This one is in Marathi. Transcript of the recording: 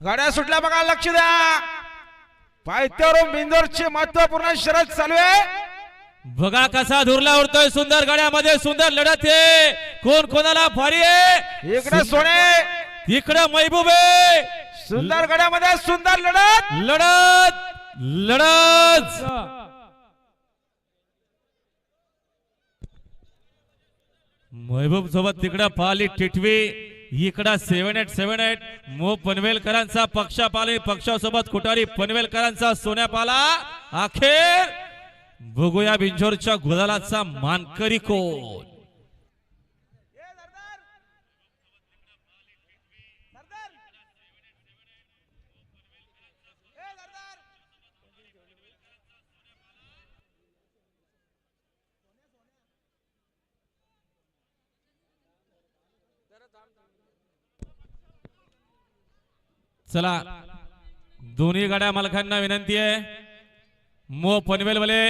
गाड्या सुटल्या बघा लक्ष द्या. पायथ्यावरून बिंदोरची महत्त्वपूर्ण शरद चालू आहे. बघा कसा धुरला उडतोय सुंदर गाड्यामध्ये सुंदर लढत आहे. कोण कोणाला भारी आहे? इकडे सोने. इकडे महबूब. आहे सुंदर गड्यामध्ये सुंदर लढत. लढत लढत. महबूब सोबत तिकडं पाली टिटवी इकडं सेव्हन एट सेव्हन एट मो पनवेलकरांचा पक्षापाली पक्षासोबत कुटारी पनवेलकरांचा सोन्यापाला? अखेर? बघूया बिंजोरच्या गुलालाचा मानकरी कोण? चला दोन्ही गाड्या मालकांना विनंती आहे. मो पनवेल वाले